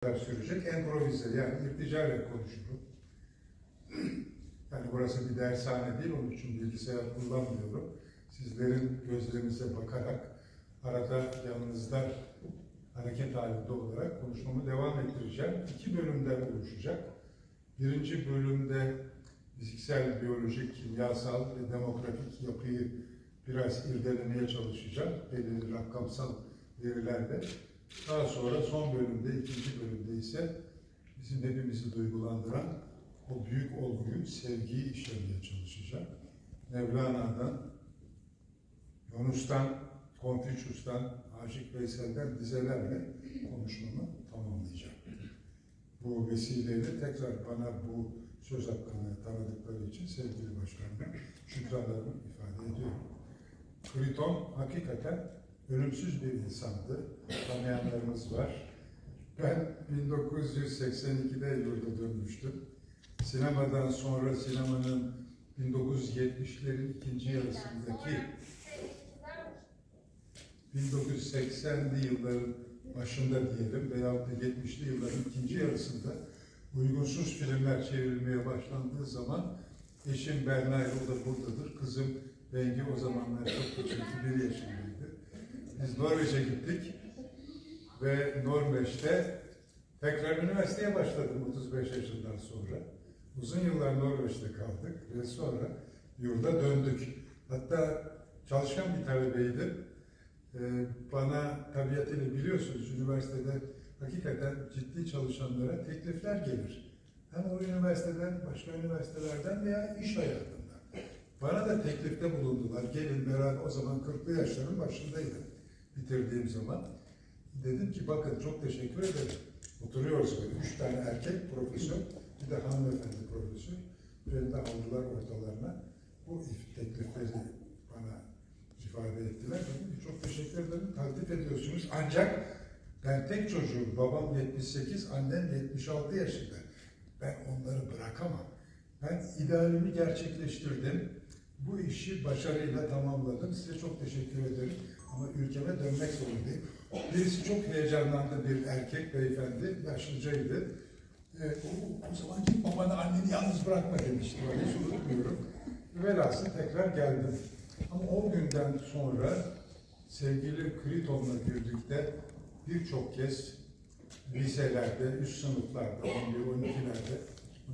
kadar sürecek. Improvize yani irticayla konuşurum. Yani burası bir dershane değil, onun için bilgisayar kullanmıyorum. Sizlerin gözlerinize bakarak arada yanınızda hareket halinde olarak konuşmamı devam ettireceğim. İki bölümden oluşacak. Birinci bölümde fiziksel, biyolojik, kimyasal ve demografik yapıyı biraz irdelemeye çalışacağım. Belirli rakamsal verilerle. Daha sonra son bölümde, ikinci bölümde ise bizim hepimizi duygulandıran o büyük olguyu, sevgiyi işlemeye çalışacağım. Mevlana'dan, Yunus'tan, Konfüçyus'tan, Aşık Veysel'den dizelerle konuşmamı tamamlayacağım. Bu vesileyle tekrar bana bu söz hakkını tanıdıkları için sevgili başkanıma şükranlarımı ifade ediyorum. Kriton hakikaten ölümsüz bir insandı. Tanıyanlarımız var. Ben 1982'de yurda dönmüştüm. Sinemadan sonra sinemanın 1970'lerin ikinci yarısındaki 1980'li yılların başında diyelim da 70'li yılların ikinci yarısında uygunsuz filmler çevrilmeye başlandığı zaman eşim Bernay o da buradadır. Kızım Bengi o zamanlar çok küçüktü, bir yaşındaydı. Biz Norveç'e gittik ve Norveç'te tekrar üniversiteye başladım 35 yaşından sonra. Uzun yıllar Norveç'te kaldık ve sonra yurda döndük. Hatta çalışkan bir talebeydim. Ee, bana tabiatıyla biliyorsunuz üniversitede hakikaten ciddi çalışanlara teklifler gelir. Hem o üniversiteden, başka üniversitelerden veya iş hayatından. Bana da teklifte bulundular. Gelin beraber, o zaman 40'lı yaşların başındaydım bitirdiğim zaman. Dedim ki bakın çok teşekkür ederim. Oturuyoruz böyle üç tane erkek profesör, bir de hanımefendi profesör. Beni de aldılar ortalarına. Bu teklifleri bana ifade ettiler. Dedim çok teşekkür ederim, takdir ediyorsunuz. Ancak ben tek çocuğum, babam 78, annem 76 yaşında. Ben onları bırakamam. Ben idealimi gerçekleştirdim. Bu işi başarıyla tamamladım. Size çok teşekkür ederim. Ama ülkeme dönmek zorundayım. Birisi çok heyecanlandı bir erkek beyefendi, yaşlıcaydı. Ee, o, o zaman git babanı anneni yalnız bırakma demişti. Ben hiç unutmuyorum. Velhasıl tekrar geldim. Ama o günden sonra sevgili Kriton'la birlikte birçok kez liselerde, üst sınıflarda, 11, 12'lerde,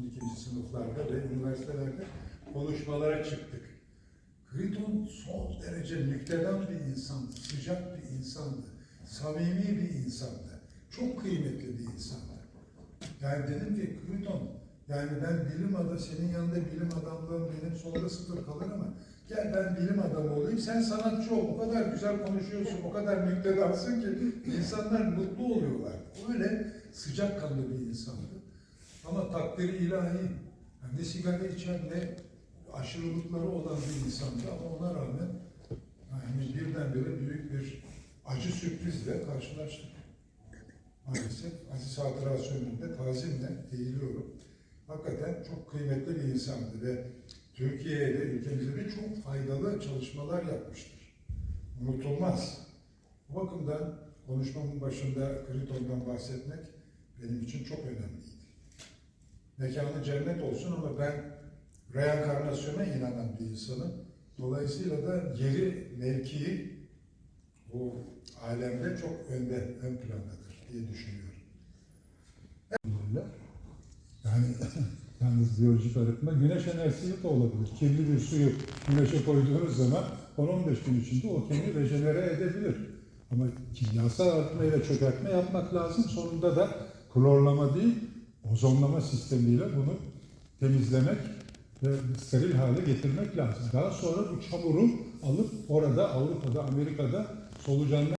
12. sınıflarda ve üniversitelerde konuşmalara çıktık. Kriton son derece nüktedan bir insandı, sıcak bir insandı, samimi bir insandı, çok kıymetli bir insandı. Yani dedim ki Kriton, yani ben bilim adamı, senin yanında bilim adamlığım benim sonunda sıfır kalır ama gel ben bilim adamı olayım, sen sanatçı ol, o kadar güzel konuşuyorsun, o kadar nüktedansın ki insanlar mutlu oluyorlar. Öyle sıcakkanlı bir insandı. Ama takdiri ilahi, ne sigara içer ne aşırılıkları olan bir insandı ama ona rağmen yani birdenbire büyük bir acı sürprizle karşılaştık. Maalesef Aziz Hatırası önünde tazimle eğiliyorum. Hakikaten çok kıymetli bir insandı ve Türkiye'ye de ülkemize de çok faydalı çalışmalar yapmıştır. Unutulmaz. Bu bakımdan konuşmamın başında Kriton'dan bahsetmek benim için çok önemliydi. Mekanı cennet olsun ama ben reenkarnasyona inanan bir insanım. Dolayısıyla da yeri, mevkii bu alemde çok önde, ön plandadır diye düşünüyorum. Yani yalnız biyolojik arıtma güneş enerjisi de olabilir. Kirli bir suyu güneşe koyduğunuz zaman 10-15 gün içinde o kendi rejenere edebilir. Ama kimyasal arıtmayla çökertme yapmak lazım. Sonunda da klorlama değil, ozonlama sistemiyle bunu temizlemek steril hale getirmek lazım. Daha sonra bu çamuru alıp orada Avrupa'da, Amerika'da solucanlar